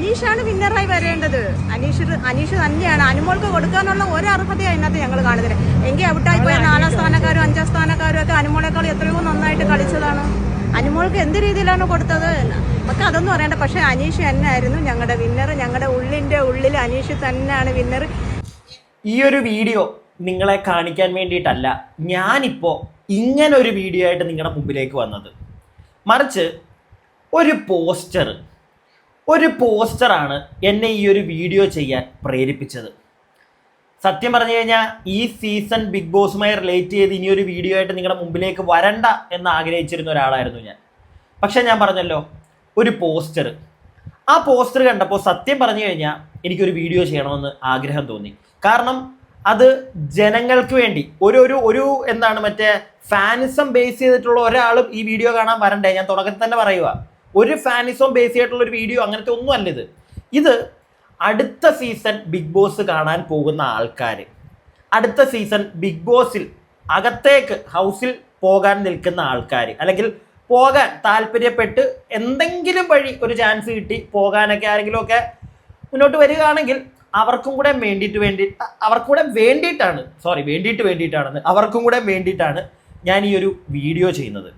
അനീഷാണ് വിന്നറായി വരേണ്ടത്. അനീഷ് അനീഷ് തന്നെയാണ്. അനുമോൾക്ക് കൊടുക്കാനുള്ള ഒരു അർഹതയാണ് അതിനകത്ത് ഞങ്ങൾ കാണുന്നത്. എങ്കിൽ ഔട്ടായി പോയ നാലാം സ്ഥാനക്കാരും അഞ്ചാം സ്ഥാനക്കാരും ഒക്കെ അനുമോളെക്കാൾ എത്രയോ നന്നായിട്ട് കളിച്ചതാണ്. അനുമോൾക്ക് എന്ത് രീതിയിലാണ് കൊടുത്തത്? നമുക്ക് അതൊന്നും അറിയണ്ട. പക്ഷെ അനീഷ് തന്നെയായിരുന്നു ഞങ്ങളുടെ വിന്നർ ഞങ്ങളുടെ ഉള്ളിന്റെ ഉള്ളിൽ അനീഷ് തന്നെയാണ് വിന്നർ ഈ ഒരു വീഡിയോ നിങ്ങളെ കാണിക്കാൻ വേണ്ടിയിട്ടല്ല ഞാനിപ്പോൾ ഇങ്ങനെ ഒരു വീഡിയോ ആയിട്ട് നിങ്ങളുടെ മുമ്പിലേക്ക് വന്നത്. മറിച്ച് ഒരു പോസ്റ്റർ ഒരു പോസ്റ്ററാണ് എന്നെ ഈ ഒരു വീഡിയോ ചെയ്യാൻ പ്രേരിപ്പിച്ചത്. സത്യം പറഞ്ഞു കഴിഞ്ഞാൽ ഈ സീസൺ ബിഗ് ബോസുമായി റിലേറ്റ് ചെയ്ത് ഇനി ഒരു വീഡിയോ ആയിട്ട് നിങ്ങളുടെ മുമ്പിലേക്ക് വരണ്ട എന്ന് ആഗ്രഹിച്ചിരുന്ന ഒരാളായിരുന്നു ഞാൻ. പക്ഷേ ഞാൻ പറഞ്ഞല്ലോ ഒരു പോസ്റ്റർ ആ പോസ്റ്റർ കണ്ടപ്പോൾ സത്യം പറഞ്ഞു കഴിഞ്ഞാൽ എനിക്കൊരു വീഡിയോ ചെയ്യണമെന്ന് ആഗ്രഹം തോന്നി. കാരണം അത് ജനങ്ങൾക്ക് വേണ്ടി ഒരു ഒരു ഒരു എന്താണ് മറ്റേ ഫാനിസം ബേസ് ചെയ്തിട്ടുള്ള ഒരാളും ഈ വീഡിയോ കാണാൻ വരണ്ടേ? ഞാൻ തുടക്കത്തിൽ തന്നെ പറയുക ഒരു ഫാനിസോം ബേസ് ചെയ്തിട്ടുള്ള ഒരു വീഡിയോ അങ്ങനത്തെ ഒന്നും അല്ല ഇത്. ഇത് അടുത്ത സീസൺ ബിഗ് ബോസ് കാണാൻ പോകുന്ന ആൾക്കാർ അടുത്ത സീസൺ ബിഗ് ബോസിൽ അകത്തേക്ക് ഹൗസിൽ പോകാൻ നിൽക്കുന്ന ആൾക്കാർ അല്ലെങ്കിൽ പോകാൻ താല്പര്യപ്പെട്ട് എന്തെങ്കിലും വഴി ഒരു ചാൻസ് കിട്ടി പോകാനൊക്കെ ആരെങ്കിലുമൊക്കെ മുന്നോട്ട് വരികയാണെങ്കിൽ അവർക്കും കൂടെ വേണ്ടിയിട്ട് വേണ്ടി അവർക്കും കൂടെ വേണ്ടിയിട്ടാണ് സോറി വേണ്ടിയിട്ട് വേണ്ടിയിട്ടാണെന്ന് അവർക്കും കൂടെ വേണ്ടിയിട്ടാണ് ഞാൻ ഈ ഒരു വീഡിയോ ചെയ്യുന്നത്.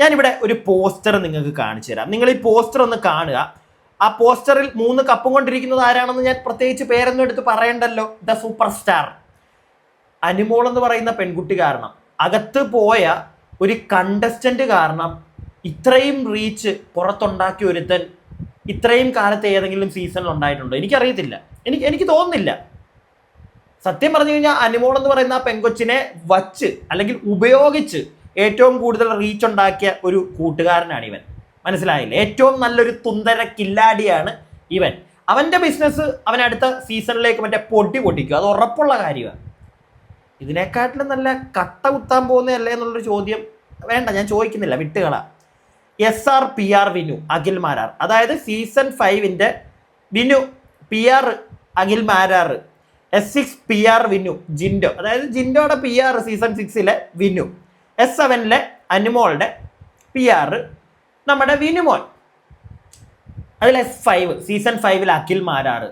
ഞാനിവിടെ ഒരു പോസ്റ്റർ നിങ്ങൾക്ക് കാണിച്ചു തരാം. നിങ്ങൾ ഈ പോസ്റ്റർ ഒന്ന് കാണുക. ആ പോസ്റ്ററിൽ മൂന്ന് കപ്പും കൊണ്ടിരിക്കുന്നത് ആരാണെന്ന് ഞാൻ പ്രത്യേകിച്ച് പേരൊന്നും എടുത്ത് പറയണ്ടല്ലോ. ദ സൂപ്പർ സ്റ്റാർ അനുമോൾ എന്ന് പറയുന്ന പെൺകുട്ടി കാരണം. അകത്ത് പോയ ഒരു കണ്ടസ്റ്റന്റ് കാരണം ഇത്രയും റീച്ച് പുറത്തുണ്ടാക്കിയ ഒരുത്തൻ ഇത്രയും കാലത്ത് ഏതെങ്കിലും സീസണിൽ ഉണ്ടായിട്ടുണ്ടോ? എനിക്കറിയത്തില്ല. എനിക്ക് എനിക്ക് തോന്നുന്നില്ല. സത്യം പറഞ്ഞു കഴിഞ്ഞാൽ അനുമോൾ എന്ന് പറയുന്ന ആ പെങ്കൊച്ചിനെ വച്ച് അല്ലെങ്കിൽ ഉപയോഗിച്ച് ഏറ്റവും കൂടുതൽ റീച്ച് ഉണ്ടാക്കിയ ഒരു കൂട്ടുകാരനാണ് ഇവൻ. മനസ്സിലായില്ലേ? ഏറ്റവും നല്ലൊരു തുന്തര കില്ലാടിയാണ് ഇവൻ. അവന്റെ ബിസിനസ് അവൻ അടുത്ത സീസണിലേക്ക് മറ്റേ പൊടി പൊട്ടിക്കും. അത് ഉറപ്പുള്ള കാര്യമാണ്. ഇതിനെക്കാട്ടിലും നല്ല കട്ട കുത്താൻ പോകുന്നതല്ലേ എന്നുള്ളൊരു ചോദ്യം വേണ്ട ഞാൻ ചോദിക്കുന്നില്ല. വിട്ടുകള. S R P R Vinu Akhil Marar. അതായത് season ഫൈവിന്റെ Vinu P R Akhil Marar. S six P R Vinu Jinto. അതായത് ജിൻഡോയുടെ പി ആർ സീസൺ സിക്സിലെ വിനു. എസ് സെവനിലെ അനുമോളുടെ പി ആർ നമ്മുടെ വിനുമോൾ. അതിൽ എസ് ഫൈവ് സീസൺ ഫൈവിൽ അഖിൽ മാരാർ.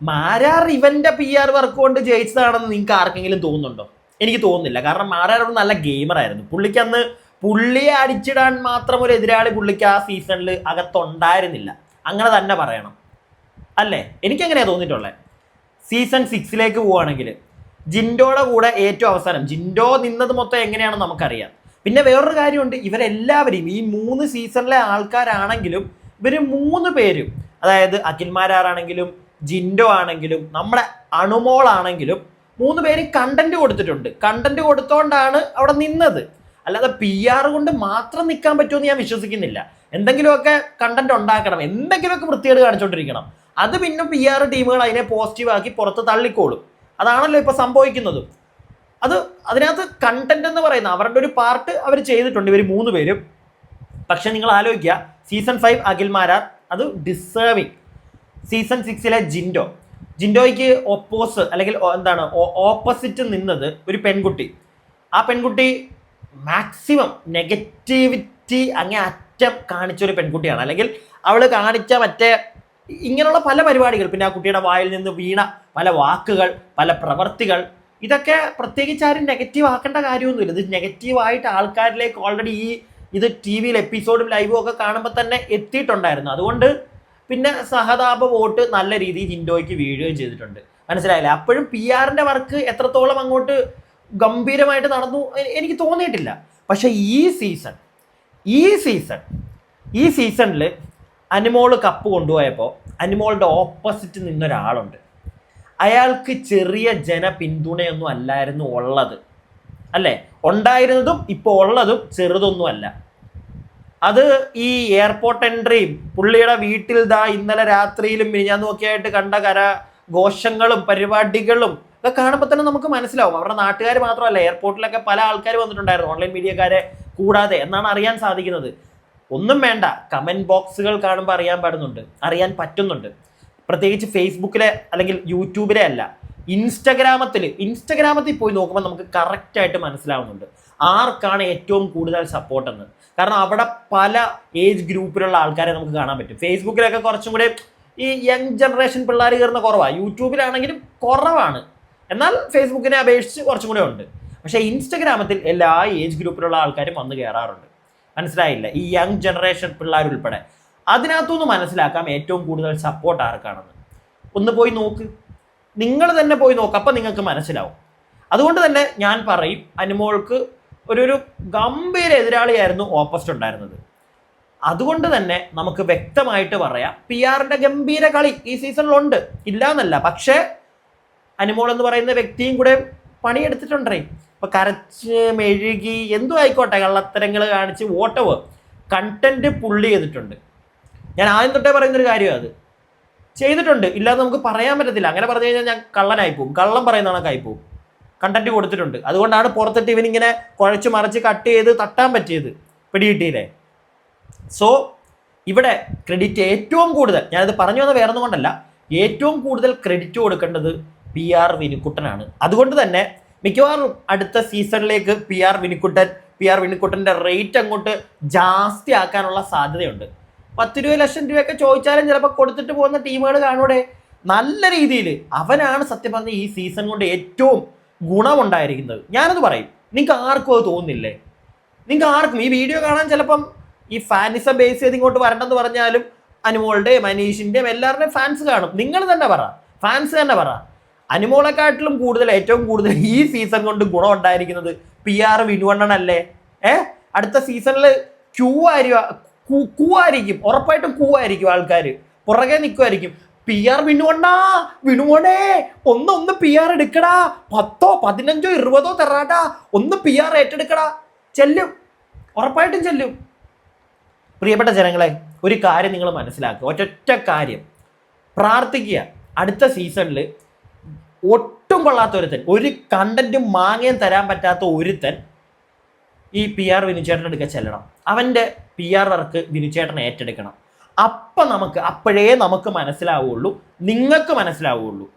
മാരാർ ഇവന്റെ പി ആർ വർക്ക് കൊണ്ട് ജയിച്ചതാണെന്ന് നിങ്ങൾക്ക് ആർക്കെങ്കിലും തോന്നുന്നുണ്ടോ? എനിക്ക് തോന്നുന്നില്ല. കാരണം മാരാർ ഒരു നല്ല ഗെയിമറായിരുന്നു പുള്ളിക്ക് അന്ന് പുള്ളിയെ അടിച്ചിടാൻ മാത്രം ഒരു എതിരാളി പുള്ളിക്ക് ആ സീസണിൽ അകത്തുണ്ടായിരുന്നില്ല. അങ്ങനെ തന്നെ പറയണം. അല്ലേ? എനിക്കെങ്ങനെയാണ് തോന്നിയിട്ടുള്ളത് സീസൺ സിക്സിലേക്ക് പോവുകയാണെങ്കിൽ ജിൻഡോയുടെ കൂടെ ഏറ്റവും അവസാനം. ജിൻഡോ നിന്നത് മൊത്തം എങ്ങനെയാണെന്ന് നമുക്കറിയാം. പിന്നെ വേറൊരു കാര്യമുണ്ട്. ഇവരെല്ലാവരെയും ഈ മൂന്ന് സീസണിലെ ആൾക്കാരാണെങ്കിലും ഇവർ മൂന്ന് പേരും അതായത് അഖിൽമാരാണെങ്കിലും ജിൻഡോ ആണെങ്കിലും നമ്മുടെ അണുമോളാണെങ്കിലും മൂന്ന് പേര് കണ്ടന്റ് കൊടുത്തിട്ടുണ്ട്. കണ്ടന്റ് കൊടുത്തോണ്ടാണ് അവിടെ നിന്നത്. അല്ലാതെ പി ആർ കൊണ്ട് മാത്രം നിൽക്കാൻ പറ്റുമെന്ന് ഞാൻ വിശ്വസിക്കുന്നില്ല. എന്തെങ്കിലുമൊക്കെ കണ്ടന്റ് ഉണ്ടാക്കണം. എന്തെങ്കിലുമൊക്കെ വൃത്തികേട് കാണിച്ചുകൊണ്ടിരിക്കണം അത് പിന്നെ പി ആർ ടീമുകൾ അതിനെ പോസിറ്റീവ് ആക്കി പുറത്ത് തള്ളിക്കോളും. അതാണല്ലോ ഇപ്പൊ സംഭവിക്കുന്നത്. അത് അതിനകത്ത് കണ്ടന്റ് എന്ന് പറയുന്ന അവരുടെ ഒരു പാർട്ട് അവർ ചെയ്തിട്ടുണ്ട് ഇവർ മൂന്ന് പേരും. പക്ഷെ നിങ്ങൾ ആലോചിക്കുക സീസൺ ഫൈവ് അഖിൽ മാരാർ അത് ഡിസേർവിങ് സീസൺ സിക്സിലെ ജിൻഡോ. ജിൻഡോയ്ക്ക് ഒപ്പോസ് അല്ലെങ്കിൽ എന്താണ് ഓപ്പോസിറ്റ് നിന്നത് ഒരു പെൺകുട്ടി. ആ പെൺകുട്ടി മാക്സിമം നെഗറ്റിവിറ്റി അങ്ങേ അറ്റം കാണിച്ച ഒരു പെൺകുട്ടിയാണ്. അല്ലെങ്കിൽ അവൾ കാണിച്ച മറ്റേ ഇങ്ങനെയുള്ള പല പരിപാടികൾ. പിന്നെ ആ കുട്ടിയുടെ വായിൽ നിന്ന് വീണ പല വാക്കുകൾ പല പ്രവർത്തികൾ. ഇതൊക്കെ പ്രത്യേകിച്ച് ആരും നെഗറ്റീവ് ആക്കേണ്ട കാര്യമൊന്നുമില്ല. ഇത് നെഗറ്റീവായിട്ട് ആൾക്കാരിലേക്ക് ഓൾറെഡി ഈ ഇത് ടി വിയിൽ എപ്പിസോഡും ലൈവും ഒക്കെ കാണുമ്പോൾ തന്നെ എത്തിയിട്ടുണ്ടായിരുന്നു. അതുകൊണ്ട് പിന്നെ സഹതാപ വോട്ട് നല്ല രീതിയിൽ ജിൻഡോയ്ക്ക് വീഴുകയും ചെയ്തിട്ടുണ്ട്. മനസ്സിലായില്ലേ? അപ്പോഴും പി ആറിന്റെ വർക്ക് എത്രത്തോളം അങ്ങോട്ട് ഗംഭീരമായിട്ട് നടന്നു എനിക്ക് തോന്നിയിട്ടില്ല. പക്ഷേ ഈ സീസൺ ഈ സീസൺ ഈ സീസണിൽ അനിമോൾ കപ്പ് കൊണ്ടുപോയപ്പോൾ അനുമോളുടെ ഓപ്പോസിറ്റ് നിന്നൊരാളുണ്ട്. അയാൾക്ക് ചെറിയ ജന പിന്തുണയൊന്നും അല്ലായിരുന്നു ഉള്ളത്. അല്ലേ? ഉണ്ടായിരുന്നതും ഇപ്പോൾ ഉള്ളതും ചെറുതൊന്നുമല്ല അത് ഈ എയർപോർട്ട് എൻട്രിയും പുള്ളിയുടെ വീട്ടിൽ ദാ ഇന്നലെ രാത്രിയിലും മിനിഞ്ഞാന്നും നോക്കിയായിട്ട് കണ്ട കര ഘോഷങ്ങളും പരിപാടികളും ഇതൊക്കെ കാണുമ്പോൾ തന്നെ നമുക്ക് മനസ്സിലാവും. അവരുടെ നാട്ടുകാർ മാത്രമല്ല എയർപോർട്ടിലൊക്കെ പല ആൾക്കാർ വന്നിട്ടുണ്ടായിരുന്നു. ഓൺലൈൻ മീഡിയക്കാരെ കൂടാതെ എന്നാണ് അറിയാൻ സാധിക്കുന്നത്. ഒന്നും വേണ്ട. കമന്റ് ബോക്സുകൾ കാണുമ്പോൾ അറിയാൻ പാടുന്നുണ്ട്. അറിയാൻ പറ്റുന്നുണ്ട്. പ്രത്യേകിച്ച് ഫേസ്ബുക്കിലെ അല്ലെങ്കിൽ യൂട്യൂബിലെ അല്ല. ഇൻസ്റ്റഗ്രാമത്തിൽ ഇൻസ്റ്റഗ്രാമത്തിൽ പോയി നോക്കുമ്പോൾ നമുക്ക് കറക്റ്റായിട്ട് മനസ്സിലാവുന്നുണ്ട്. ആർക്കാണ് ഏറ്റവും കൂടുതൽ സപ്പോർട്ട് എന്ന്. കാരണം അവിടെ പല ഏജ് ഗ്രൂപ്പിലുള്ള ആൾക്കാരെ നമുക്ക് കാണാൻ പറ്റും. ഫേസ്ബുക്കിലൊക്കെ കുറച്ചും കൂടെ ഈ യങ് ജനറേഷൻ പിള്ളേർ കയറുന്ന കുറവാണ് യൂട്യൂബിലാണെങ്കിലും കുറവാണ്. എന്നാൽ ഫേസ്ബുക്കിനെ അപേക്ഷിച്ച് കുറച്ചും കൂടെ ഉണ്ട്. പക്ഷേ ഇൻസ്റ്റഗ്രാമത്തിൽ എല്ലാ ഏജ് ഗ്രൂപ്പിലുള്ള ആൾക്കാരും വന്ന് കയറാറുണ്ട്. മനസ്സിലായില്ല. ഈ യങ് ജനറേഷൻ പിള്ളേർ ഉൾപ്പെടെ അതിനകത്തുനിന്ന് മനസ്സിലാക്കാം ഏറ്റവും കൂടുതൽ സപ്പോർട്ട് ആർക്കാണെന്ന്. ഒന്ന് പോയി നോക്ക്. നിങ്ങൾ തന്നെ പോയി നോക്ക്. അപ്പം നിങ്ങൾക്ക് മനസ്സിലാവും. അതുകൊണ്ട് തന്നെ ഞാൻ പറയും അനുമോൾക്ക് ഒരു ഒരു ഗംഭീര എതിരാളിയായിരുന്നു ഓപ്പോസിറ്റ് ഉണ്ടായിരുന്നത്. അതുകൊണ്ട് തന്നെ നമുക്ക് വ്യക്തമായിട്ട് പറയാം പി ആറിന്റെ ഗംഭീര കളി ഈ സീസണിലുണ്ട് ഇല്ല എന്നല്ല പക്ഷേ അനുമോൾ എന്ന് പറയുന്ന വ്യക്തിയും കൂടെ പണിയെടുത്തിട്ടുണ്ടേ. ഇപ്പൊ കരച്ച് മെഴുകി എന്തോ ആയിക്കോട്ടെ കള്ളത്തരങ്ങൾ കാണിച്ച് വോട്ടവ് കണ്ടന്റ് പുള്ളി ചെയ്തിട്ടുണ്ട്. ഞാൻ ആദ്യം തൊട്ടേ പറയുന്നൊരു കാര്യമാണ് അത്. ചെയ്തിട്ടുണ്ട്. ഇല്ലാതെ നമുക്ക് പറയാൻ പറ്റത്തില്ല. അങ്ങനെ പറഞ്ഞു കഴിഞ്ഞാൽ ഞാൻ കള്ളനായി പോകും കള്ളം പറയുന്ന കണക്കായി പോകും കണ്ടന്റ് കൊടുത്തിട്ടുണ്ട്. അതുകൊണ്ടാണ് പുറത്തിട്ട് ഇവനിങ്ങനെ കുഴച്ച് മറിച്ച് കട്ട് ചെയ്ത് തട്ടാൻ പറ്റിയത് പിടികിട്ടിയില്ലേ? സോ ഇവിടെ ക്രെഡിറ്റ് ഏറ്റവും കൂടുതൽ ഞാനത് പറഞ്ഞു വന്ന വേറൊന്നും കൊണ്ടല്ല ഏറ്റവും കൂടുതൽ ക്രെഡിറ്റ് കൊടുക്കേണ്ടത് പി ആർ വിനുക്കുട്ടനാണ്. അതുകൊണ്ട് തന്നെ മിക്കവാറും അടുത്ത സീസണിലേക്ക് P R Vinikuttan P R വിനിക്കുട്ടന്റെ rate അങ്ങോട്ട് ജാസ്തി ആക്കാനുള്ള സാധ്യതയുണ്ട്. പത്ത് രൂപ ലക്ഷം രൂപയൊക്കെ ചോദിച്ചാലും ചിലപ്പോൾ കൊടുത്തിട്ട് പോകുന്ന ടീമുകൾ കാണൂടെ. നല്ല രീതിയിൽ അവനാണ് സത്യം പറഞ്ഞ ഈ സീസൺ കൊണ്ട് ഏറ്റവും ഗുണമുണ്ടായിരിക്കുന്നത്. ഞാനത് പറയും. നിങ്ങൾക്ക് ആർക്കും അത് തോന്നുന്നില്ലേ? നിങ്ങൾക്ക് ആർക്കും? ഈ വീഡിയോ കാണാൻ ചിലപ്പം ഈ ഫാനിസം ബേസ് ചെയ്ത് ഇങ്ങോട്ട് വരണ്ടെന്ന് പറഞ്ഞാലും അനുമോളുടെയും മനീഷിന്റെയും എല്ലാവരുടെയും ഫാൻസ് കാണും. നിങ്ങൾ തന്നെ പറ. ഫാൻസ് തന്നെ പറ. അനുമോളെക്കാട്ടിലും കൂടുതൽ ഏറ്റവും കൂടുതൽ ഈ സീസൺ കൊണ്ട് ഗുണം ഉണ്ടായിരിക്കുന്നത് പി ആർ വിനുവണ്ണനല്ലേ ഏ? അടുത്ത സീസണിൽ ക്യൂ ആയിരിക്കും കൂ ആയിരിക്കും ഉറപ്പായിട്ടും കൂ ആയിരിക്കും ആൾക്കാർ പുറകെ നിൽക്കുമായിരിക്കും പി ആർ വിനുവണ്ണാ വിനുവണേ ഒന്ന് ഒന്ന് പി ആർ എടുക്കടാ. പത്തോ പതിനഞ്ചോ ഇരുപതോ തെറാട്ടാ ഒന്ന് പി ആർ ഏറ്റെടുക്കടാ. ചെല്ലും. ഉറപ്പായിട്ടും ചെല്ലും. പ്രിയപ്പെട്ട ജനങ്ങളെ ഒരു കാര്യം നിങ്ങൾ മനസ്സിലാക്കുക. ഒറ്റൊറ്റ കാര്യം. പ്രാർത്ഥിക്കുക. അടുത്ത സീസണിൽ ഒട്ടും കൊള്ളാത്ത ഒരുത്തൻ. ഒരു കണ്ടന്റും മാങ്ങയും തരാൻ പറ്റാത്ത ഒരുത്തൻ ഈ പി ആർ വിനുചേട്ടന്റെ അടുക്ക ചെല്ലണം. അവന്റെ പി ആർ വർക്ക് വിനുചേട്ടൻ ഏറ്റെടുക്കണം. അപ്പം നമുക്ക് അപ്പോഴേ നമുക്ക് മനസ്സിലാവുള്ളൂ നിങ്ങൾക്ക് മനസ്സിലാവുള്ളൂ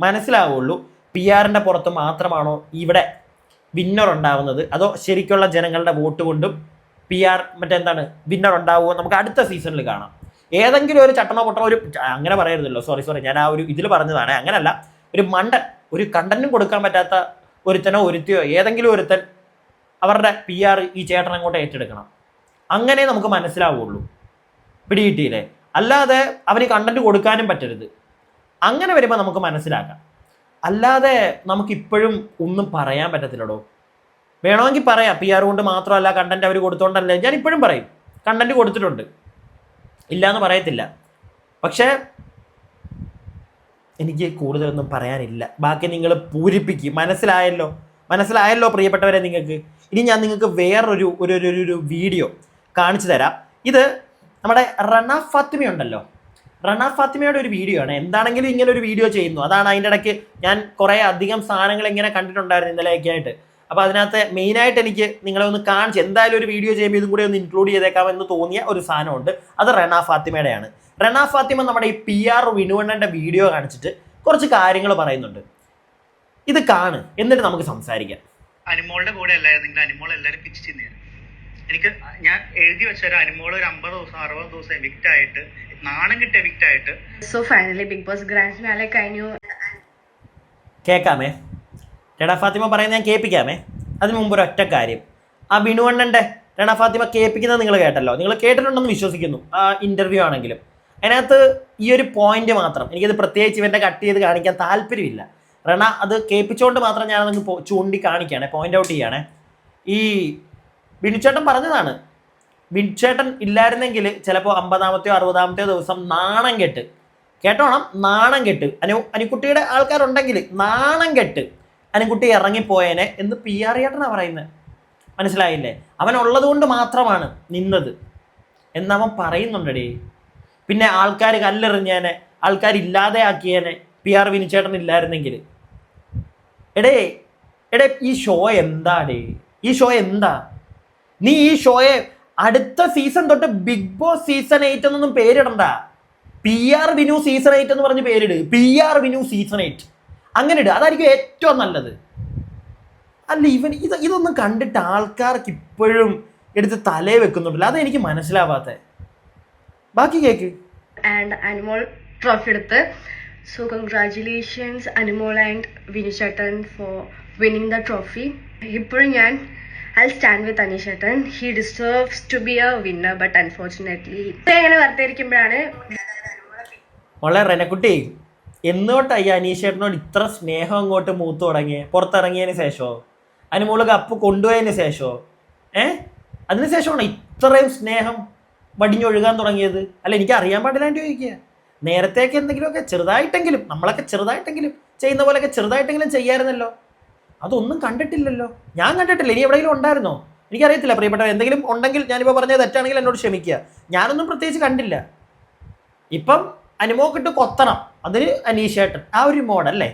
മനസ്സിലാവുള്ളൂ പി ആറിന്റെ പുറത്ത് മാത്രമാണോ ഇവിടെ വിന്നർ ഉണ്ടാവുന്നത്? അതോ ശരിക്കുള്ള ജനങ്ങളുടെ വോട്ട് കൊണ്ടും പി ആർ മറ്റെന്താണ് വിന്നർ ഉണ്ടാവുമോ? നമുക്ക് അടുത്ത സീസണിൽ കാണാം. ഏതെങ്കിലും ഒരു ചട്ടണോ പൊട്ടണോ ഒരു അങ്ങനെ പറയരുതല്ലോ. സോറി സോറി ഞാൻ ആ ഒരു ഇതിൽ പറഞ്ഞതാണ്. അങ്ങനല്ല. ഒരു മണ്ടൻ ഒരു കണ്ടന്റും കൊടുക്കാൻ പറ്റാത്ത ഒരുത്തനോ ഒരുത്തിയോ ഏതെങ്കിലും ഒരുത്തൻ അവരുടെ പി ആർ ഈ ചേട്ടൻ അങ്ങോട്ട് ഏറ്റെടുക്കണം. അങ്ങനെ നമുക്ക് മനസ്സിലാവുള്ളൂ. പിടികിട്ടിയില്ലേ? അല്ലാതെ അവന് കണ്ടന്റ് കൊടുക്കാനും പറ്റരുത്. അങ്ങനെ വരുമ്പോൾ നമുക്ക് മനസ്സിലാക്കാം. അല്ലാതെ നമുക്കിപ്പോഴും ഒന്നും പറയാൻ പറ്റത്തില്ലടോ. വേണമെങ്കിൽ പറയാം പി ആർ കൊണ്ട് മാത്രമല്ല കണ്ടന്റ് അവർ കൊടുത്തോണ്ടല്ലേ. ഞാൻ ഇപ്പോഴും പറയും കണ്ടന്റ് കൊടുത്തിട്ടുണ്ട്. ഇല്ല എന്ന് പറയത്തില്ല. പക്ഷേ എനിക്ക് കൂടുതലൊന്നും പറയാനില്ല. ബാക്കി നിങ്ങൾ പൂരിപ്പിക്കും. മനസ്സിലായല്ലോ? മനസ്സിലായല്ലോ പ്രിയപ്പെട്ടവരെ നിങ്ങൾക്ക്? ഇനി ഞാൻ നിങ്ങൾക്ക് വേറൊരു ഒരു ഒരു വീഡിയോ കാണിച്ചു തരാം. ഇത് നമ്മുടെ റണ ഫാത്തിമ ഉണ്ടല്ലോ റണ ഫാത്തിമയുടെ ഒരു വീഡിയോ ആണ്. എന്താണെങ്കിലും ഇങ്ങനെ ഒരു വീഡിയോ ചെയ്യുന്നു. അതാണ് അതിന്റെ ഇടയ്ക്ക് ഞാൻ കുറേ അധികം സാധനങ്ങൾ ഇങ്ങനെ കണ്ടിട്ടുണ്ടായിരുന്നു ഇന്നലെയൊക്കെ ആയിട്ട്. അപ്പോൾ അതിനകത്ത് മെയിനായിട്ട് എനിക്ക് നിങ്ങളെ ഒന്ന് കാണിച്ച് എന്തായാലും ഒരു വീഡിയോ ചെയ്യുമ്പോൾ ഇതും കൂടി ഒന്ന് ഇൻക്ലൂഡ് ചെയ്തേക്കാമെന്ന് തോന്നിയ ഒരു സാധനമുണ്ട്. അത് റണ ഫാത്തിമയുടെയാണ്. റണ ഫാത്തിമ നമ്മുടെ ഈ പി ആർ വിനുവണ്ണന്റെ വീഡിയോ കാണിച്ചിട്ട് കുറച്ച് കാര്യങ്ങൾ പറയുന്നുണ്ട്. ഇത് കാണ് എന്നിട്ട് നമുക്ക് സംസാരിക്കാം. അനുമോളുടെ കൂടെ അല്ലായിരുന്നെങ്കിൽ അനുമോൾ എല്ലാവരും പിച്ച് ചെയ്യുന്നതാണ് എനിക്ക് ഞാൻ എഴുതി വെച്ച ഒരു അനുമോൾ ഒരു അമ്പത് ദിവസം അറുപത് ദിവസം എവിക്റ്റ് ആയിട്ട് നാണം കിട്ടിയ എവിക്റ്റ് ആയിട്ട്. So finally Big Boss grand finale കഴിഞ്ഞു. കേൾക്കാമേ രണ ഫാത്തിമ പറയുന്നത് ഞാൻ കേൾപ്പിക്കാമേ? അതിന് മുമ്പ് ഒരു ഒറ്റ കാര്യം. ആ ബിനുവണ്ണന്റെ രണ ഫാത്തിമ കേൾപ്പിക്കുന്നത് നിങ്ങൾ കേട്ടല്ലോ. നിങ്ങൾ കേട്ടിട്ടുണ്ടെന്ന് വിശ്വസിക്കുന്നു. ആ ഇന്റർവ്യൂ ആണെങ്കിലും. അതിനകത്ത് ഈ ഒരു പോയിന്റ് മാത്രം എനിക്കത് പ്രത്യേകിച്ച് ഇവന്റെ കട്ട് ചെയ്ത് കാണിക്കാൻ താല്പര്യമില്ല. റണ അത് കേൾപ്പിച്ചുകൊണ്ട് മാത്രം ഞാൻ പോ- ചൂണ്ടി കാണിക്കുകയാണ് പോയിന്റ് ഔട്ട് ചെയ്യുകയാണ്. ഈ ബിനുചേട്ടൻ പറഞ്ഞതാണ്. ബിനുചേട്ടൻ ഇല്ലായിരുന്നെങ്കിൽ ചിലപ്പോൾ അമ്പതാമത്തെയോ അറുപതാമത്തെയോ ദിവസം നാണം കെട്ട്. കേട്ടോണം? നാണം കെട്ട്. അനു അനുക്കുട്ടിയുടെ ആൾക്കാരുണ്ടെങ്കിൽ നാണം കെട്ട്. അനുക്കുട്ടി ഇറങ്ങിപ്പോയേനെ എന്ന് പി ആർ ഏട്ടനാണ് പറയുന്നത് മനസ്സിലായില്ലേ? അവൻ ഉള്ളത് കൊണ്ട് മാത്രമാണ് നിന്നത്. എന്നവൻ പറയുന്നുണ്ടടി. പിന്നെ ആൾക്കാർ കല്ലെറിഞ്ഞേനെ ആൾക്കാർ ഇല്ലാതെ ആക്കിയേനെ പി ആർ വിനിച്ചേട്ടൻ ഇല്ലായിരുന്നെങ്കിൽ. എടേ എടേ ഈ ഷോ എന്താടേ? ഈ ഷോ എന്താ? നീ ഈ ഷോയെ അടുത്ത സീസൺ തൊട്ട് ബിഗ് ബോസ് സീസൺ എയ്റ്റ് എന്നൊന്നും പേരിടണ്ട. P R Vinu season eight എന്ന് പറഞ്ഞ് പേരിട്. P R Vinu season eight. അങ്ങനെ ഇട്. അതായിരിക്കും ഏറ്റവും നല്ലത്. അല്ല ഇവൻ ഇത് ഇതൊന്നും കണ്ടിട്ട് ആൾക്കാർക്ക് ഇപ്പോഴും എടുത്ത് തലേ വെക്കുന്നുണ്ടല്ലോ. അതെനിക്ക് മനസ്സിലാവാത്ത. ബാക്കി കേക്ക്. ആൻഡ് അനുമോൾ ട്രോഫി എടുത്ത്. So congratulations Anumol and Vinu ചേട്ടൻ ഫോർ വിന്നിങ് ദ ട്രോഫി ഇപ്പോഴും ഞാൻ I stand with അനീഷേട്ടൻ he deserves to be a winner but unfortunately ഇങ്ങനെ വെറുതെ ഇരിക്കുമ്പോഴാണ് വളരെ റെനക്കുട്ടി. എന്നോട്ടായി അനീഷേട്ടനോട് ഇത്ര സ്നേഹം അങ്ങോട്ട് മൂത്തു തുടങ്ങിയേ? പുറത്തിറങ്ങിയതിന് ശേഷമോ അതിന് മുകളിൽ കപ്പ് കൊണ്ടുപോയതിന് ശേഷമോ ഏ? അതിന് ശേഷമാണ് ഇത്രയും സ്നേഹം വടിഞ്ഞൊഴുകാൻ തുടങ്ങിയത്? അല്ല എനിക്ക് അറിയാൻ പാടില്ലാണ്ട് ചോദിക്കുക. നേരത്തേക്ക് എന്തെങ്കിലുമൊക്കെ ചെറുതായിട്ടെങ്കിലും നമ്മളൊക്കെ ചെറുതായിട്ടെങ്കിലും ചെയ്യുന്ന പോലെയൊക്കെ ചെറുതായിട്ടെങ്കിലും ചെയ്യാമായിരുന്നല്ലോ അതൊന്നും കണ്ടിട്ടില്ലല്ലോ. ഞാൻ കണ്ടിട്ടില്ല. ഇനി എവിടെയെങ്കിലും ഉണ്ടായിരുന്നോ? എനിക്കറിയത്തില്ല പ്രിയപ്പെട്ട എന്തെങ്കിലും ഉണ്ടെങ്കിൽ ഞാനിപ്പോൾ പറഞ്ഞത് തെറ്റാണെങ്കിൽ എന്നോട് ക്ഷമിക്കുക. ഞാനൊന്നും പ്രത്യേകിച്ച് കണ്ടില്ല. ഇപ്പം അനുമോക്കിട്ട് കൊത്തണം. അതിന് അനീഷേട്ടൻ ആ ഒരു മോഡല്ലേ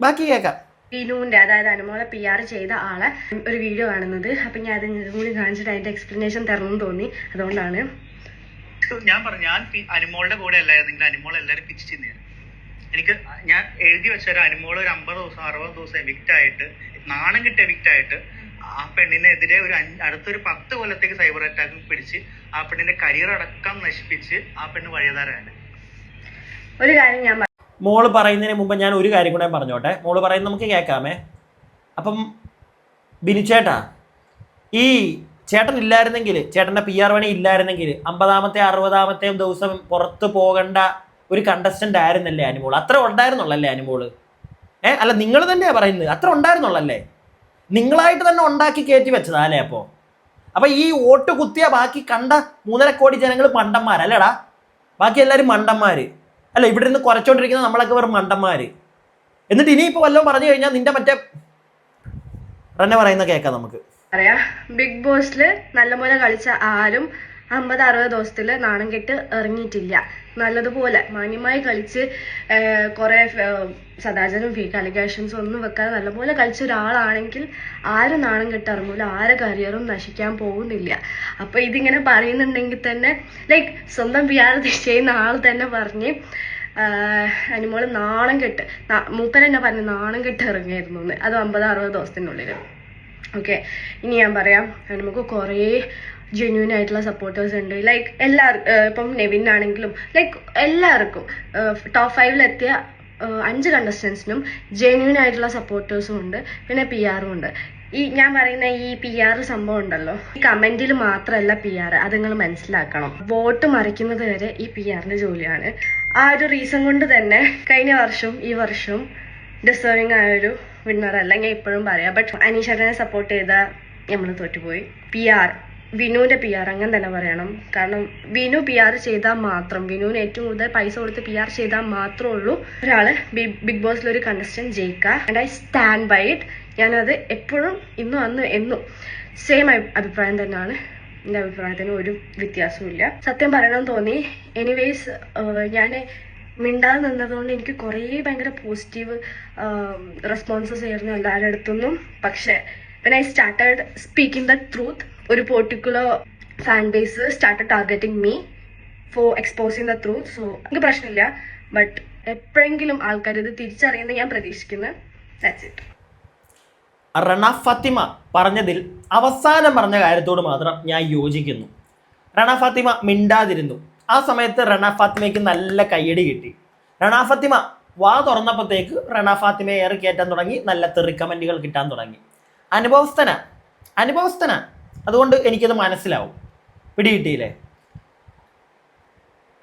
ബാക്കി കേൾക്കാം. വിനുവിന്റെ അതായത് അനുമോളെ പി ആർ ചെയ്ത ആളെ ഒരു വീഡിയോ കാണുന്നത്. അപ്പൊ ഞാൻ അത് ഇതും കൂടി കാണിച്ചിട്ട് അതിന്റെ എക്സ്പ്ലനേഷൻ തരണം തോന്നി. അതുകൊണ്ടാണ്. ഞാൻ പറഞ്ഞു ഞാൻ അനുമോളുടെ കൂടെ അല്ലായിരുന്നു. നിങ്ങൾ അനുമോൾ എല്ലാവരും പിച്ച് ചെയ്യുന്നതാണ് എനിക്ക് ഞാൻ എഴുതി വെച്ച ഒരു അനുമോൾ ഒരു അമ്പത് ദിവസം അറുപത് ദിവസം എവിക്റ്റ് ആയിട്ട് നാണം കിട്ടിയ എവിക്റ്റ് ആയിട്ട് ആ പെണ്ണിനെതിരെ ഒരു അഞ്ച് അടുത്തൊരു പത്ത് കൊല്ലത്തേക്ക് സൈബർ അറ്റാക്ക് പിടിച്ച് ആ പെണ്ണിന്റെ കരിയർ അടക്കം നശിപ്പിച്ച് ആ പെണ്ണ് വഴിയതാരാണ്. ഒരു കാര്യം ഞാൻ. മോൾ പറയുന്നതിന് മുമ്പ് ഞാൻ ഒരു കാര്യം കൂടെ പറഞ്ഞോട്ടെ. മോൾ പറയുന്നത് നമുക്ക് കേൾക്കാമേ. അപ്പം ബിനിച്ചേട്ടാ ഈ ചേട്ടൻ ഇല്ലായിരുന്നെങ്കിൽ ചേട്ടന്റെ പി ആർ പണി ഇല്ലായിരുന്നെങ്കിൽ അമ്പതാമത്തെ അറുപതാമത്തെയും ദിവസം പുറത്ത് പോകേണ്ട ഒരു കണ്ടസ്റ്റന്റ് ആയിരുന്നല്ലേ അനുമോൾ അത്ര ഉണ്ടായിരുന്നുള്ളല്ലേ അനുമോൾ? ഏ അല്ല നിങ്ങൾ തന്നെയാണ് പറയുന്നത്. അത്ര ഉണ്ടായിരുന്നുള്ളല്ലേ? നിങ്ങളായിട്ട് തന്നെ ഉണ്ടാക്കി കയറ്റി വെച്ചതാ അല്ലേ അപ്പോൾ അപ്പം ഈ വോട്ട് കുത്തിയ ബാക്കി കണ്ട മൂന്നര കോടി ജനങ്ങൾ മണ്ടന്മാരല്ലേടാ. ബാക്കി എല്ലാവരും മണ്ടന്മാര്. അല്ല ഇവിടെ നിന്ന് കുറച്ചോണ്ടിരിക്കുന്ന നമ്മളൊക്കെ വെറും മണ്ടന്മാര്. എന്നിട്ട് ഇനിയിപ്പോ വല്ലതും പറഞ്ഞു കഴിഞ്ഞാൽ നിന്റെ മറ്റേ റന്നെ പറയുന്ന കേൾക്കാം നമുക്ക്. പറയാ ബിഗ് ബോസിൽ നല്ലപോലെ കളിച്ച ആരും അമ്പത് അറുപത് ദിവസത്തിൽ നാണം കെട്ട് ഇറങ്ങിയിട്ടില്ല. നല്ലതുപോലെ മാന്യമായി കളിച്ച് കുറേ സദാചാരം ഫേക്ക് അലിഗേഷൻസ് ഒന്നും വെക്കാതെ നല്ലപോലെ കളിച്ച ഒരാളാണെങ്കിൽ ആരും നാണം കെട്ട് ഇറങ്ങൂല ആരെ കരിയറും നശിക്കാൻ പോകുന്നില്ല. അപ്പൊ ഇതിങ്ങനെ പറയുന്നുണ്ടെങ്കിൽ തന്നെ ലൈക്ക് സ്വന്തം പി ആർ ചെയ്യുന്ന ആൾ തന്നെ പറഞ്ഞ് അനുമോൾ നാണം കെട്ട് നാ- മൂപ്പൻ തന്നെ പറഞ്ഞു നാണം കെട്ട് ഇറങ്ങിയായിരുന്നു അത് അമ്പത് അറുപത് ദിവസത്തിനുള്ളിൽ ഓക്കെ ഇനി ഞാൻ പറയാം. നമുക്ക് കുറേ ജെന്യൂൻ ആയിട്ടുള്ള സപ്പോർട്ടേഴ്സ് ഉണ്ട്. ലൈക്ക് എല്ലാവർക്കും ഇപ്പം നെവിൻ ആണെങ്കിലും ലൈക്ക് എല്ലാവർക്കും ടോപ്പ് ഫൈവിലെത്തിയ അഞ്ച് കണ്ടസ്റ്റൻസിനും ജെന്യൂൻ ആയിട്ടുള്ള സപ്പോർട്ടേഴ്സും ഉണ്ട്. പിന്നെ പി ആറും ഉണ്ട്. ഈ ഞാൻ പറയുന്ന ഈ പി ആർ സംഭവം ഉണ്ടല്ലോ. ഈ കമന്റിൽ മാത്രമല്ല പി ആർ അത് നിങ്ങൾ മനസ്സിലാക്കണം. വോട്ട് മറിക്കുന്നത് വരെ ഈ പി ആറിന്റെ ജോലിയാണ്. ആ ഒരു റീസൺ കൊണ്ട് തന്നെ കഴിഞ്ഞ വർഷവും ഈ വർഷവും ഡിസേർവിംഗ് ആയൊരു വിന്നർ അല്ല ഞാൻ ഇപ്പോഴും പറയാം. ബട്ട് അനീഷേട്ടനെ സപ്പോർട്ട് ചെയ്ത നമ്മൾ തോറ്റുപോയി. പി ആർ വിനുവിന്റെ പി ആർ അങ്ങനെ തന്നെ പറയണം. കാരണം വിനു പി ആർ ചെയ്താൽ മാത്രം വിനുവിന് ഏറ്റവും കൂടുതൽ പൈസ കൊടുത്ത് പി ആർ ചെയ്താൽ മാത്രമേ ഉള്ളൂ. ഒരാൾ ബിഗ് ബോസിൽ ഒരു കണ്ടസ്റ്റന്റ് ജയിക്കുക and I stand by it ഞാനത് എപ്പോഴും ഇന്നും അന്ന് എന്നും സെയിം അഭിപ്രായം തന്നെയാണ്. എന്റെ അഭിപ്രായത്തിന് ഒരു വ്യത്യാസവും ഇല്ല സത്യം പറയണമെന്ന് തോന്നി. എനിവേസ് ഞാൻ മിണ്ടാതെ നിന്നതുകൊണ്ട് എനിക്ക് കുറേ ഭയങ്കര പോസിറ്റീവ് റെസ്പോൺസസ് ആയിരുന്നു എല്ലാവരുടെ അടുത്തുനിന്നും. പക്ഷേ when I started speaking the truth ഒരു particular fan base started targeting me for exposing the truth so എനിക്ക് പ്രശ്നമില്ല. ബട്ട് എപ്പോഴെങ്കിലും ആൾക്കാർ ഇത് തിരിച്ചറിയുന്നത് ഞാൻ പ്രതീക്ഷിക്കുന്നു. ദാറ്റ്സ് ഇറ്റ് റണ ഫത്തിമ പറഞ്ഞതിൽ അവസാനം പറഞ്ഞ കാര്യത്തോട് മാത്രം ഞാൻ യോജിക്കുന്നു. റണ ഫത്തിമ മിണ്ടാതിരുന്നു. ആ സമയത്ത് റണ ഫാത്തിമയ്ക്ക് നല്ല കയ്യടി കിട്ടി. റണ ഫാത്തിമ വാ തുറന്നപ്പോഴത്തേക്ക് റണ ഫാത്തിമയെ ഏറെ കയറ്റാൻ തുടങ്ങി നല്ല തെറി കിട്ടാൻ തുടങ്ങി. അനുഭവസ്ഥന അനുഭവസ്ഥന. അതുകൊണ്ട് എനിക്കത് മനസ്സിലാവും. പിടികിട്ടിയില്ലേ?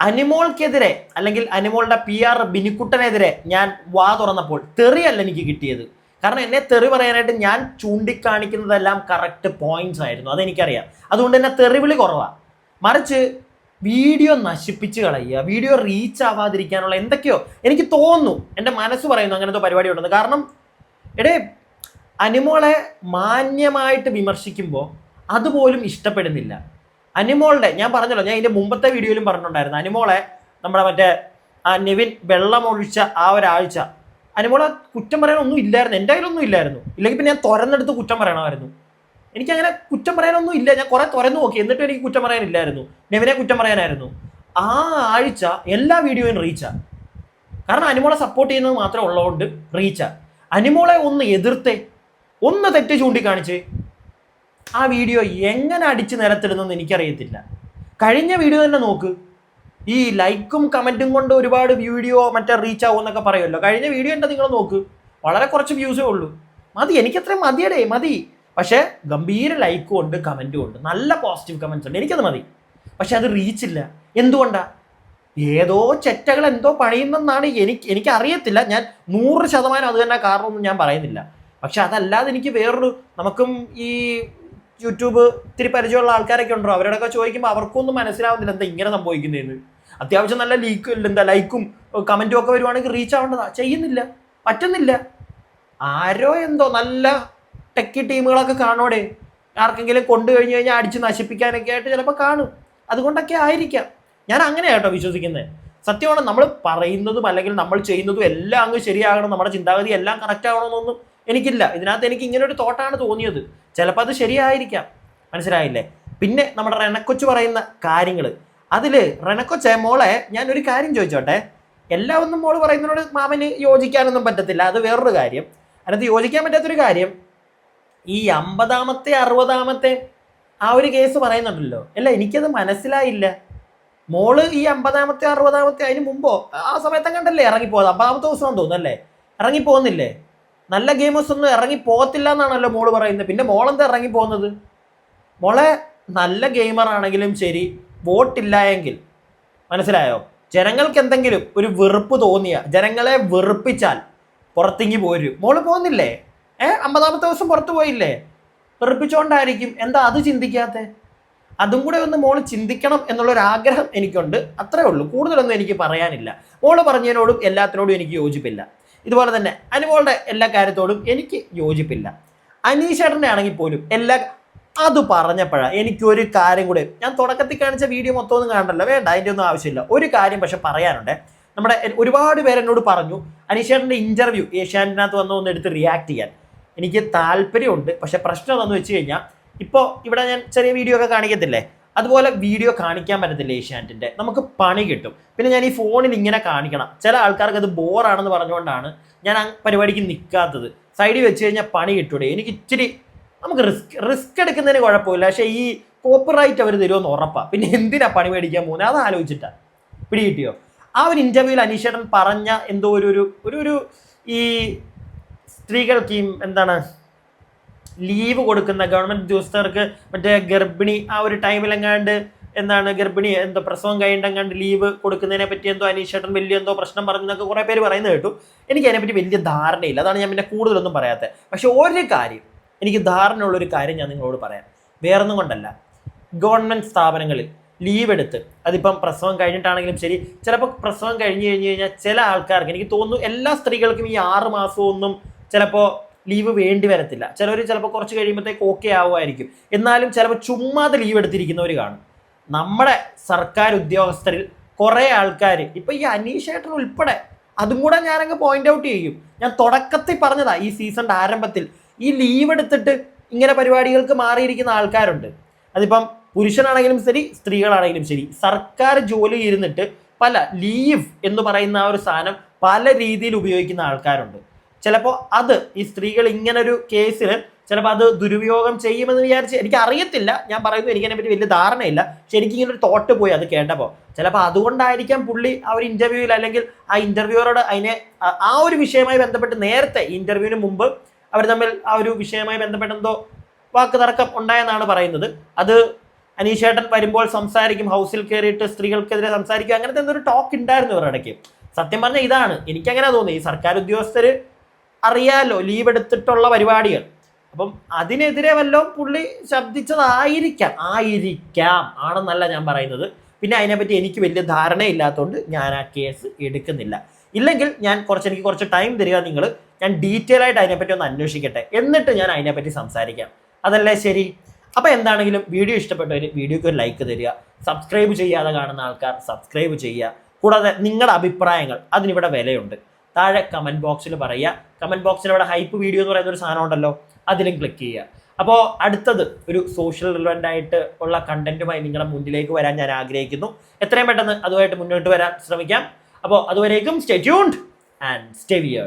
അനിമോൾക്കെതിരെ അല്ലെങ്കിൽ അനിമോളുടെ പി ആർ ബിനിക്കുട്ടനെതിരെ ഞാൻ വാ തുറന്നപ്പോൾ തെറിയല്ല എനിക്ക് കിട്ടിയത്. കാരണം എന്നെ തെറി പറയാനായിട്ട് ഞാൻ ചൂണ്ടിക്കാണിക്കുന്നതെല്ലാം കറക്റ്റ് പോയിന്റ്സ് ആയിരുന്നു അതെനിക്കറിയാം. അതുകൊണ്ട് തന്നെ തെറിവിളി കുറവാണ് മറിച്ച് വീഡിയോ നശിപ്പിച്ച് കളയുക വീഡിയോ റീച്ച് ആവാതിരിക്കാനുള്ള എന്തൊക്കെയോ എനിക്ക് തോന്നുന്നു എന്റെ മനസ്സ് പറയുന്നു അങ്ങനത്തെ പരിപാടി ഉണ്ടെന്ന് കാരണം എടേ അനിമോളെ മാന്യമായിട്ട് വിമർശിക്കുമ്പോൾ അതുപോലും ഇഷ്ടപ്പെടുന്നില്ല. അനിമോളുടെ ഞാൻ പറഞ്ഞല്ലോ ഞാൻ ഇതിന്റെ മുമ്പത്തെ വീഡിയോയിലും പറഞ്ഞിട്ടുണ്ടായിരുന്നു. അനിമോളെ നമ്മുടെ മറ്റേ ആ നെവിൻ വെള്ളമൊഴിച്ച ആ ഒരാഴ്ച അനിമോളെ കുറ്റം പറയാനൊന്നും ഇല്ലായിരുന്നു എന്റെ കയ്യിലൊന്നും ഇല്ലായിരുന്നു. ഇല്ലെങ്കിൽ പിന്നെ ഞാൻ തുറന്നെടുത്ത് കുറ്റം പറയണമായിരുന്നു. എനിക്കങ്ങനെ കുറ്റം പറയാനൊന്നും ഇല്ല. ഞാൻ കുറെ തുറന്നു നോക്കി. എന്നിട്ട് എനിക്ക് കുറ്റം പറയാനില്ലായിരുന്നു. നെവിനെ കുറ്റം പറയാനായിരുന്നു. ആ ആഴ്ച എല്ലാ വീഡിയോയും റീച്ചാ. കാരണം അനിമോളെ സപ്പോർട്ട് ചെയ്യുന്നത് മാത്രമേ ഉള്ളതുകൊണ്ട് റീച്ചാ. അനിമോളെ ഒന്ന് എതിർത്തേ. ഒന്ന് തെറ്റ് ചൂണ്ടിക്കാണിച്ച്. ആ വീഡിയോ എങ്ങനെ അടിച്ച് നിരത്തിടുന്നെന്ന് എനിക്കറിയത്തില്ല. കഴിഞ്ഞ വീഡിയോ തന്നെ നോക്ക്. ഈ ലൈക്കും കമന്റും കൊണ്ട് ഒരുപാട് വീഡിയോ മറ്റേ റീച്ച് ആവും എന്നൊക്കെ പറയുമല്ലോ. കഴിഞ്ഞ വീഡിയോ എന്താ നിങ്ങൾ നോക്ക്. വളരെ കുറച്ച് വ്യൂസേ ഉള്ളൂ. മതി. എനിക്കത്രയും മതിയടേ. മതി. പക്ഷേ ഗംഭീര ലൈക്കും ഉണ്ട് കമന്റും ഉണ്ട്. നല്ല പോസിറ്റീവ് കമന്റ്സ് ഉണ്ട്. എനിക്കത് മതി. പക്ഷെ അത് റീച്ചില്ല എന്തുകൊണ്ടാ? ഏതോ ചെറ്റകൾ എന്തോ പണിയുന്നെന്നാണ് എനിക്ക് എനിക്ക് അറിയത്തില്ല ഞാൻ നൂറ് ശതമാനം അത് തന്നെ കാരണമൊന്നും ഞാൻ പറയുന്നില്ല. പക്ഷെ അതല്ലാതെ എനിക്ക് വേറൊരു നമുക്കും ഈ യൂട്യൂബ് ഇത്തിരി പരിചയമുള്ള ആൾക്കാരൊക്കെ ഉണ്ടോ? അവരോടൊക്കെ ചോദിക്കുമ്പോൾ അവർക്കൊന്നും മനസ്സിലാവുന്നില്ല എന്താ ഇങ്ങനെ സംഭവിക്കുന്നതെന്ന് അത്യാവശ്യം നല്ല ലീക്ക് എന്താ ലൈക്കും കമന്റും ഒക്കെ വരുവാണെങ്കിൽ റീച്ച് ആവേണ്ടതാ. ചെയ്യുന്നില്ല. പറ്റുന്നില്ല. ആരോ എന്തോ നല്ല ടെക്കി ടീമുകളൊക്കെ കാണോടെ ആർക്കെങ്കിലും കൊണ്ടു കഴിഞ്ഞു കഴിഞ്ഞാൽ അടിച്ച് നശിപ്പിക്കാനൊക്കെ ആയിട്ട് ചിലപ്പോൾ കാണും. അതുകൊണ്ടൊക്കെ ആയിരിക്കാം. ഞാൻ അങ്ങനെയാണ് കേട്ടോ വിശ്വസിക്കുന്നത് സത്യമാണ് നമ്മൾ പറയുന്നതും അല്ലെങ്കിൽ നമ്മൾ ചെയ്യുന്നതും എല്ലാം അങ്ങ് ശരിയാകണം. നമ്മുടെ ചിന്താഗതി എല്ലാം കറക്റ്റ് ആകണമെന്നൊന്നും എനിക്കില്ല. ഇതിനകത്ത് എനിക്ക് ഇങ്ങനെ ഒരു തോട്ടാണ് തോന്നിയത്. ചിലപ്പോൾ അത് ശരിയായിരിക്കാം. മനസ്സിലായില്ലേ? പിന്നെ നമ്മുടെ റെനക്കൊച്ച് പറയുന്ന കാര്യങ്ങൾ അതിൽ റെനക്കൊച്ച മോളെ ഞാൻ ഒരു കാര്യം ചോദിച്ചോട്ടെ? എല്ലാം ഒന്നും മോൾ പറയുന്നതിനോട് മാമന് യോജിക്കാനൊന്നും പറ്റത്തില്ല. അത് വേറൊരു കാര്യം. അതിനകത്ത് യോജിക്കാൻ പറ്റാത്തൊരു കാര്യം ഈ അമ്പതാമത്തെ അറുപതാമത്തെ ആ ഒരു കേസ് പറയുന്നുണ്ടല്ലോ. അല്ല എനിക്കത് മനസ്സിലായില്ല. മോൾ ഈ അമ്പതാമത്തെ അറുപതാമത്തെ അതിന് മുമ്പോ ആ സമയത്ത് കണ്ടല്ലേ ഇറങ്ങിപ്പോയത്? അമ്പതാമത്തെ ദിവസം തോന്നുന്നു അല്ലേ? ഇറങ്ങിപ്പോകുന്നില്ലേ? നല്ല ഗെയിമേഴ്സ് ഒന്നും ഇറങ്ങി പോകത്തില്ല എന്നാണല്ലോ മോൾ പറയുന്നത്. പിന്നെ മോളെന്താ ഇറങ്ങി പോകുന്നത് മോളെ നല്ല ഗെയിമർ ആണെങ്കിലും ശരി വോട്ടില്ല എങ്കിൽ. മനസ്സിലായോ? ജനങ്ങൾക്ക് എന്തെങ്കിലും ഒരു വെറുപ്പ് തോന്നിയ ജനങ്ങളെ വെറുപ്പിച്ചാൽ പുറത്തേക്ക് പോരും. മോൾ പോകുന്നില്ലേ? ഏ അമ്പതാമത്തെ ദിവസം പുറത്തു പോയില്ലേ? വെറുപ്പിച്ചുകൊണ്ടായിരിക്കും എന്താ അത് ചിന്തിക്കാത്തെ? അതും കൂടെ ഒന്ന് മോൾ ചിന്തിക്കണം എന്നുള്ളൊരു ആഗ്രഹം എനിക്കുണ്ട്. അത്രേ ഉള്ളൂ. കൂടുതലൊന്നും എനിക്ക് പറയാനില്ല. മോൾ പറഞ്ഞതിനോടും എല്ലാത്തിനോടും എനിക്ക് യോജിപ്പില്ല. ഇതുപോലെ തന്നെ അനുമോളുടെ എല്ലാ കാര്യത്തോടും എനിക്ക് യോജിപ്പില്ല. അനീഷേട്ടന്റെ ആണെങ്കിൽ പോലും എല്ലാ അത് പറഞ്ഞപ്പോഴാണ് എനിക്കൊരു കാര്യം കൂടെ. ഞാൻ തുടക്കത്തിൽ കാണിച്ച വീഡിയോ മൊത്തം ഒന്നും കാണണ്ടല്ലോ. വേണ്ട അതിന്റെ ഒന്നും ആവശ്യമില്ല. ഒരു കാര്യം പക്ഷെ പറയാനുണ്ട്. നമ്മുടെ ഒരുപാട് പേരെന്നോട് പറഞ്ഞു അനീഷേട്ടന്റെ ഇന്റർവ്യൂ ഏഷ്യാനെറ്റിനകത്ത് വന്ന് ഒന്ന് എടുത്ത് റിയാക്ട് ചെയ്യാൻ. എനിക്ക് താല്പര്യമുണ്ട്. പക്ഷെ പ്രശ്നം എന്താണെന്ന് വെച്ച് കഴിഞ്ഞാൽ ഇപ്പോൾ ഇവിടെ ഞാൻ ചെറിയ വീഡിയോ ഒക്കെ കാണിക്കത്തില്ലേ? അതുപോലെ വീഡിയോ കാണിക്കാൻ പറ്റത്തില്ല ഏഷ്യാനെറ്റിന്റെ നമുക്ക് പണി കിട്ടും. പിന്നെ ഞാൻ ഈ ഫോണിൽ ഇങ്ങനെ കാണിക്കണം. ചില ആൾക്കാർക്ക് അത് ബോറാണെന്ന് പറഞ്ഞുകൊണ്ടാണ് ഞാൻ ആ പരിപാടിക്ക് നിൽക്കാത്തത് സൈഡിൽ വെച്ച് കഴിഞ്ഞാൽ പണി കിട്ടൂടെ? എനിക്ക് ഇച്ചിരി നമുക്ക് റിസ്ക് റിസ്ക് എടുക്കുന്നതിന് കുഴപ്പമില്ല. പക്ഷേ ഈ കോപ്പിറൈറ്റ് അവർ തരുമെന്ന് ഉറപ്പാണ് പിന്നെ എന്തിനാ പണി മേടിക്കാൻ പോകുന്നത് അത് ആലോചിച്ചിട്ടാണ് പിടി കിട്ടിയോ ആ ഒരു ഇന്റർവ്യൂവിൽ അനീഷേട്ടൻ പറഞ്ഞ എന്തോ ഒരു ഒരു ഒരു ഒരു ഈ സ്ത്രീകൾക്ക് ഈ എന്താണ് ലീവ് കൊടുക്കുന്ന ഗവൺമെന്റ് ഉദ്യോഗസ്ഥർക്ക് മറ്റേ ഗർഭിണി ആ ഒരു ടൈമിലെങ്ങാണ്ട് എന്താണ് ഗർഭിണി എന്തോ പ്രസവം കഴിഞ്ഞെങ്ങാണ്ട് ലീവ് കൊടുക്കുന്നതിനെ പറ്റി എന്തോ അനീഷേട്ടൻ വലിയ എന്തോ പ്രശ്നം പറഞ്ഞെന്നൊക്കെ കുറേ പേര് പറയുന്നത് കേട്ടു. എനിക്ക് അതിനെപ്പറ്റി വലിയ ധാരണയില്ല. അതാണ് ഞാൻ പിന്നെ കൂടുതലൊന്നും പറയാത്തത്. പക്ഷെ ഒരു കാര്യം എനിക്ക് ധാരണയുള്ളൊരു കാര്യം ഞാൻ നിങ്ങളോട് പറയാം. വേറൊന്നും കൊണ്ടല്ല. ഗവൺമെന്റ് സ്ഥാപനങ്ങളിൽ ലീവ് എടുത്ത് അതിപ്പം പ്രസവം കഴിഞ്ഞിട്ടാണെങ്കിലും ശരി ചിലപ്പോൾ പ്രസവം കഴിഞ്ഞ് കഴിഞ്ഞ് കഴിഞ്ഞാൽ ചില ആൾക്കാർക്ക് എനിക്ക് തോന്നുന്നു എല്ലാ സ്ത്രീകൾക്കും ഈ ആറ് മാസമൊന്നും ചിലപ്പോൾ ലീവ് വേണ്ടി വരത്തില്ല. ചിലർ ചിലപ്പോൾ കുറച്ച് കഴിയുമ്പോഴത്തേക്ക് ഓക്കെ ആവുമായിരിക്കും. എന്നാലും ചിലപ്പോൾ ചുമ്മാതെ ലീവ് എടുത്തിരിക്കുന്നവർ കാണും. നമ്മുടെ സർക്കാർ ഉദ്യോഗസ്ഥരിൽ കുറേ ആൾക്കാർ ഇപ്പം ഈ അനീഷേട്ടൻ ഉൾപ്പെടെ അതും കൂടെ ഞാനങ്ങ് പോയിന്റ് ഔട്ട് ചെയ്യും. ഞാൻ തുടക്കത്തിൽ പറഞ്ഞതാ ഈ സീസണിന്റെ ആരംഭത്തിൽ. ഈ ലീവ് എടുത്തിട്ട് ഇങ്ങനെ പരിപാടികൾക്ക് മാറിയിരിക്കുന്ന ആൾക്കാരുണ്ട്. അതിപ്പം പുരുഷനാണെങ്കിലും ശരി സ്ത്രീകളാണെങ്കിലും ശരി സർക്കാർ ജോലി ഇരുന്നിട്ട് പല ലീവ് എന്ന് പറയുന്ന ആ ഒരു സാധനം പല രീതിയിൽ ഉപയോഗിക്കുന്ന ആൾക്കാരുണ്ട്. ചിലപ്പോൾ അത് ഈ സ്ത്രീകൾ ഇങ്ങനൊരു കേസിൽ ചിലപ്പോൾ അത് ദുരുപയോഗം ചെയ്യുമെന്ന് വിചാരിച്ച് എനിക്ക് അറിയത്തില്ല ഞാൻ പറയുന്നു എനിക്കതിനെ പറ്റി വലിയ ധാരണയില്ല. പക്ഷെ എനിക്കിങ്ങനൊരു തോട്ട് പോയി അത് കേട്ടപ്പോൾ ചിലപ്പോൾ അതുകൊണ്ടായിരിക്കാം പുള്ളി ആ ഒരു ഇന്റർവ്യൂവിൽ അല്ലെങ്കിൽ ആ ഇന്റർവ്യൂവറോട് അതിനെ ആ- ഒരു വിഷയമായി ബന്ധപ്പെട്ട് നേരത്തെ ഇന്റർവ്യൂവിന് മുമ്പ് അവർ തമ്മിൽ ആ ഒരു വിഷയമായി ബന്ധപ്പെട്ട് എന്തോ വാക്ക് തർക്കം ഉണ്ടായെന്നാണ് പറയുന്നത്. അത് അനീഷേട്ടൻ വരുമ്പോൾ സംസാരിക്കും ഹൗസിൽ കയറിയിട്ട് സ്ത്രീകൾക്കെതിരെ സംസാരിക്കും അങ്ങനത്തെ എന്തൊരു ടോക്ക് ഉണ്ടായിരുന്നു ഇവരുടെ ഇടയ്ക്ക്. സത്യം പറഞ്ഞാൽ ഇതാണ്. എനിക്കങ്ങനെ തോന്നി ഈ സർക്കാർ ഉദ്യോഗസ്ഥർ അറിയാലോ ലീവ് എടുത്തിട്ടുള്ള പരിപാടികൾ. അപ്പം അതിനെതിരെ വല്ലതും പുള്ളി ശബ്ദിച്ചതായിരിക്കാം. ആയിരിക്കാം. ആണെന്നല്ല ഞാൻ പറയുന്നത്. പിന്നെ അതിനെപ്പറ്റി എനിക്ക് വലിയ ധാരണയില്ലാത്തതുകൊണ്ട് ഞാൻ ആ കേസ് എടുക്കുന്നില്ല. ഇല്ലെങ്കിൽ ഞാൻ കുറച്ച് എനിക്ക് കുറച്ച് ടൈം തരിക നിങ്ങൾ ഞാൻ ഡീറ്റെയിൽ ആയിട്ട് അതിനെപ്പറ്റി ഒന്ന് അന്വേഷിക്കട്ടെ. എന്നിട്ട് ഞാൻ അതിനെപ്പറ്റി സംസാരിക്കാം. അതല്ലേ ശരി? അപ്പോൾ എന്താണെങ്കിലും വീഡിയോ ഇഷ്ടപ്പെട്ടവർ വീഡിയോക്ക് ഒരു ലൈക്ക് തരിക. സബ്സ്ക്രൈബ് ചെയ്യാതെ കാണുന്ന ആൾക്കാർ സബ്സ്ക്രൈബ് ചെയ്യുക. കൂടാതെ നിങ്ങളുടെ അഭിപ്രായങ്ങൾ അതിനിവിടെ വിലയുണ്ട്. താഴെ കമന്റ് ബോക്സിൽ പറയുക. കമന്റ് ബോക്സിൽ അവിടെ ഹൈപ്പ് വീഡിയോ എന്ന് പറയുന്ന ഒരു സാധനം ഉണ്ടല്ലോ. അതിലും ക്ലിക്ക് ചെയ്യുക. അപ്പോൾ അടുത്തത് ഒരു സോഷ്യൽ റിലവന്റ് ആയിട്ട് ഉള്ള കണ്ടന്റുമായി നിങ്ങളുടെ മുന്നിലേക്ക് വരാൻ ഞാൻ ആഗ്രഹിക്കുന്നു. എത്രയും പെട്ടെന്ന് അതുമായിട്ട് മുന്നോട്ട് വരാൻ ശ്രമിക്കാം. അപ്പോൾ അതുവരേക്കും സ്റ്റേ ആൻഡ് സ്റ്റേ വിയർ